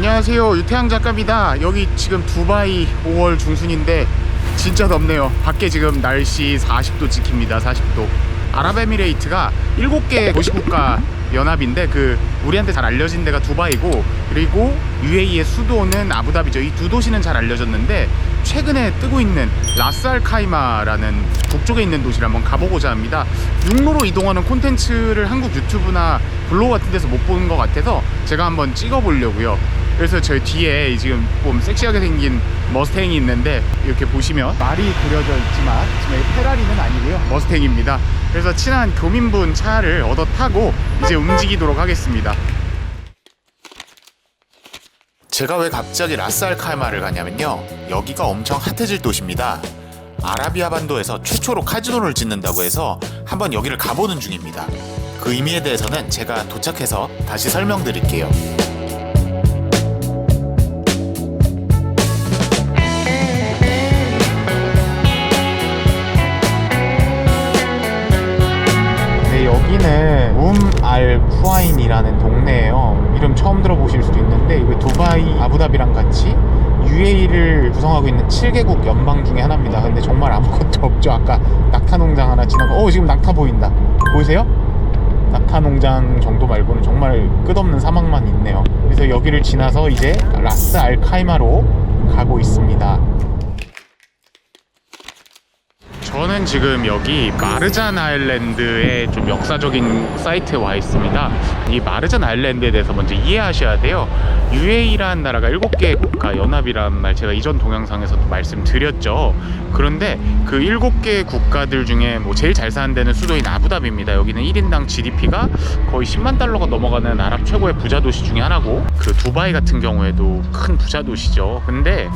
안녕하세요. 유태양 작가입니다. 여기 지금 두바이 5월 중순인데 진짜 덥네요. 밖에 지금 날씨 40도 찍힙니다. 40도. 아랍에미레이트가 7개 도시국가 연합인데 그 우리한테 잘 알려진 데가 두바이고 그리고 UAE의 수도는 아부다비죠. 이 두 도시는 잘 알려졌는데 최근에 뜨고 있는 라스알카이마라는 북쪽에 있는 도시를 한번 가보고자 합니다. 육로로 이동하는 콘텐츠를 한국 유튜브나 블로그 같은 데서 못 보는 것 같아서 제가 한번 찍어보려고요 그래서 저희 뒤에 지금 좀 섹시하게 생긴 머스탱이 있는데 이렇게 보시면 말이 그려져 있지만 지금 페라리는 아니고요. 머스탱입니다. 그래서 친한 교민분 차를 얻어 타고 이제 움직이도록 하겠습니다. 제가 왜 갑자기 라스알카이마를 가냐면요. 여기가 엄청 핫해질 도시입니다. 아라비아 반도에서 최초로 카지노를 짓는다고 해서 한번 여기를 가보는 중입니다. 그 의미에 대해서는 제가 도착해서 다시 설명드릴게요 알 쿠아인이라는 동네예요. 이름 처음 들어보실 수도 있는데 이거 두바이, 아부다비랑 같이 UAE를 구성하고 있는 7개국 연방 중에 하나입니다. 근데 정말 아무것도 없죠. 아까 낙타 농장 하나 지나가. 어, 지금 낙타 보인다. 보이세요? 낙타 농장 정도 말고는 정말 끝없는 사막만 있네요. 그래서 여기를 지나서 이제 라스 알카이마로 가고 있습니다. 저는 지금 여기 마르잔 아일랜드의 좀 역사적인 사이트에 와 있습니다. 이 마르잔 아일랜드에 대해서 먼저 이해하셔야 돼요. UAE라는 나라가 7개 국가 연합이란 말 제가 이전 동영상에서도 말씀드렸죠. 그런데 그 7개 국가들 중에 뭐 제일 잘 사는 데는 수도인 아부다비입니다. 여기는 1인당 GDP가 거의 10만 달러가 넘어가는 아랍 최고의 부자 도시 중에 하나고 그 두바이 같은 경우에도 큰 부자 도시죠. 근데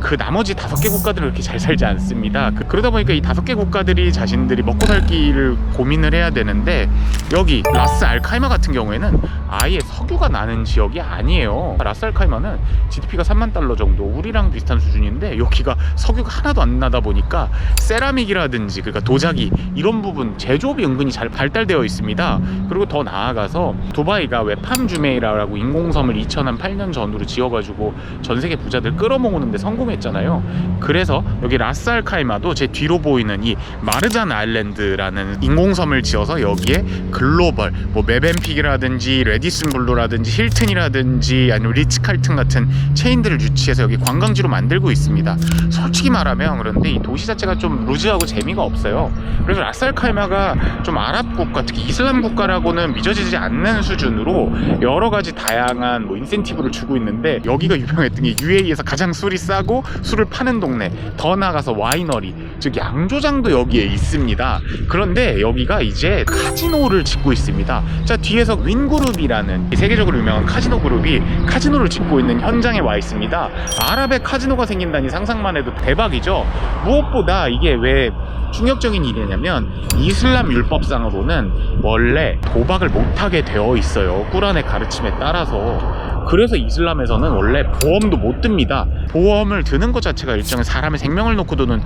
그 나머지 다섯 개 국가들은 그렇게 잘 살지 않습니다. 그, 러다 보니까 이 다섯 개 국가들이 자신들이 먹고 살 길을 고민을 해야 되는데 여기 라스 알카이마 같은 경우에는 아예 석유가 나는 지역이 아니에요. 라스 알카이마는 GDP가 3만 달러 정도, 우리랑 비슷한 수준인데 여기가 석유가 하나도 안 나다 보니까 세라믹이라든지 그러니까 도자기 이런 부분 제조업이 은근히 잘 발달되어 있습니다. 그리고 더 나아가서 두바이가 왜 팜주메이라라고 인공섬을 2008년 전후로 지어가지고 전 세계 부자들 끌어모으는데 성공했잖아요. 그래서 여기 라스알카이마도 제 뒤로 보이는 이 마르잔 아일랜드라는 인공섬을 지어서 여기에 글로벌 뭐 메벤픽이라든지 레디슨 블루 라든지 힐튼이라든지 아니면 리츠칼튼 같은 체인들을 유치해서 여기 관광지로 만들고 있습니다. 솔직히 말하면 그런데 이 도시 자체가 좀 루즈하고 재미가 없어요. 그래서 라스알카이마가 좀 아랍 국가 특히 이슬람 국가라고는 믿어지지 않는 수준으로 여러 가지 다양한 뭐 인센티브를 주고 있는데 여기가 유명했던 게 UAE에서 가장 술이 싸고 술을 파는 동네 더 나가서 와이너리 즉 양조장도 여기에 있습니다. 그런데 여기가 이제 카지노를 짓고 있습니다. 자 뒤에서 윈그룹이라는 세계적으로 유명한 카지노 그룹이 카지노를 짓고 있는 현장에 와 있습니다. 아랍에 카지노가 생긴다니 상상만 해도 대박이죠. 무엇보다 이게 왜 충격적인 일이냐면 이슬람 율법상으로는 원래 도박을 못하게 되어 있어요. 꾸란의 가르침에 따라서. 그래서 이슬람에서는 원래 보험도 못 듭니다. 보험을 드는 것 자체가 일종의 사람의 생명을 놓고 드는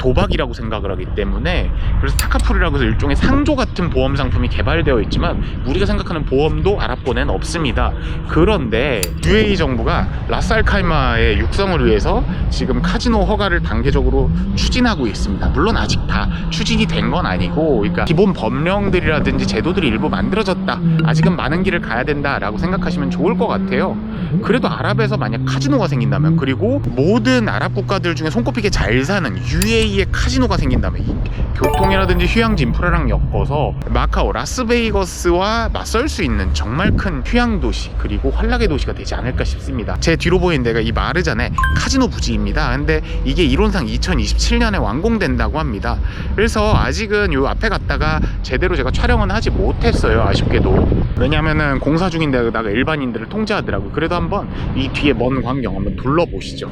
도박이라고 생각을 하기 때문에 그래서 타카풀이라고 해서 일종의 상조 같은 보험 상품이 개발되어 있지만 우리가 생각하는 보험도 아랍권에는 없습니다. 그런데 UAE 정부가 라스알카이마의 육성을 위해서 지금 카지노 허가를 단계적으로 추진하고 있습니다. 물론 아직 다 추진이 된 건 아니고 그러니까 기본 법령들이라든지 제도들이 일부 만들어졌다. 아직은 많은 길을 가야 된다라고 생각하시면 좋을 것 같아요. 그래도 아랍에서 만약 카지노가 생긴다면 그리고 모든 아랍 국가들 중에 손꼽히게 잘 사는 UAE의 카지노가 생긴다면 이 교통이라든지 휴양지 인프라랑 엮어서 마카오 라스베이거스와 맞설 수 있는 정말 큰 휴양 도시 그리고 환락의 도시가 되지 않을까 싶습니다. 제 뒤로 보이는 데가 이 마르잔의 카지노 부지입니다. 근데 이게 이론상 2027년에 완공된다고 합니다. 그래서 아직은 요 앞에 갔다가 제대로 제가 촬영은 하지 못했어요. 아쉽게도. 왜냐면은 공사 중인데다가 일반인들을 통제하더라고요. 그래도 한번 이 뒤에 먼 광경 한번 둘러보시죠.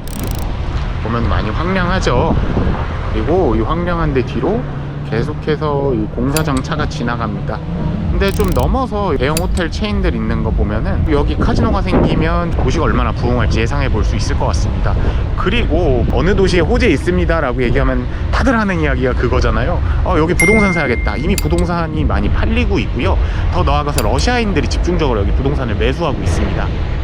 보면 많이 황량하죠. 그리고 이 황량한 데 뒤로 계속해서 이 공사장 차가 지나갑니다. 근데 좀 넘어서 대형 호텔 체인들 있는 거 보면은 여기 카지노가 생기면 도시가 얼마나 부흥할지 예상해 볼 수 있을 것 같습니다. 그리고 어느 도시에 호재 있습니다 라고 얘기하면 다들 하는 이야기가 그거잖아요. 어, 여기 부동산 사야겠다. 이미 부동산이 많이 팔리고 있고요. 더 나아가서 러시아인들이 집중적으로 여기 부동산을 매수하고 있습니다.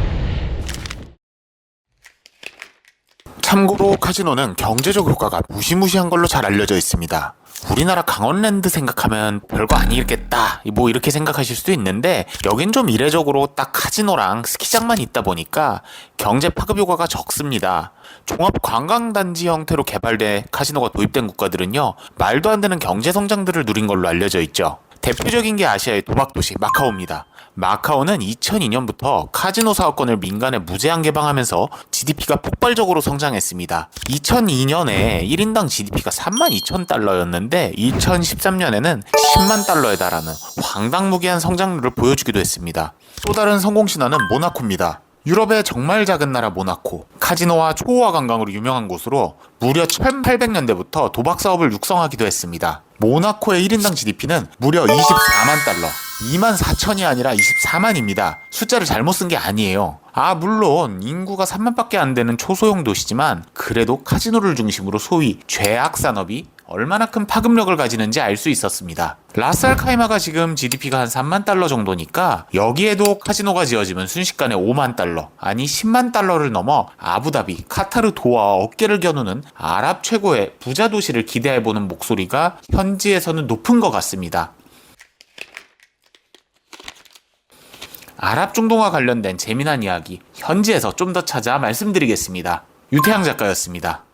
참고로 카지노는 경제적 효과가 무시무시한 걸로 잘 알려져 있습니다. 우리나라 강원랜드 생각하면 별거 아니겠다 뭐 이렇게 생각하실 수도 있는데 여긴 좀 이례적으로 딱 카지노랑 스키장만 있다 보니까 경제 파급 효과가 적습니다. 종합 관광단지 형태로 개발돼 카지노가 도입된 국가들은요 말도 안 되는 경제 성장들을 누린 걸로 알려져 있죠. 대표적인 게 아시아의 도박 도시 마카오입니다. 마카오는 2002년부터 카지노 사업권을 민간에 무제한 개방하면서 GDP가 폭발적으로 성장했습니다. 2002년에 1인당 GDP가 3만 2천 달러였는데 2013년에는 10만 달러에 달하는 황당무계한 성장률을 보여주기도 했습니다. 또 다른 성공 신화는 모나코입니다. 유럽의 정말 작은 나라 모나코, 카지노와 초호화 관광으로 유명한 곳으로 무려 1800년대부터 도박 사업을 육성하기도 했습니다. 모나코의 1인당 GDP는 무려 24만 달러, 2만 4천이 아니라 24만입니다. 숫자를 잘못 쓴 게 아니에요. 아, 물론 인구가 3만밖에 안 되는 초소형 도시지만 그래도 카지노를 중심으로 소위 죄악 산업이 얼마나 큰 파급력을 가지는지 알 수 있었습니다. 라스알카이마가 지금 GDP가 한 3만 달러 정도니까 여기에도 카지노가 지어지면 순식간에 5만 달러, 아니 10만 달러를 넘어 아부다비, 카타르 도하와 어깨를 겨누는 아랍 최고의 부자 도시를 기대해보는 목소리가 현지에서는 높은 것 같습니다. 아랍 중동과 관련된 재미난 이야기 현지에서 좀 더 찾아 말씀드리겠습니다. 유태양 작가였습니다.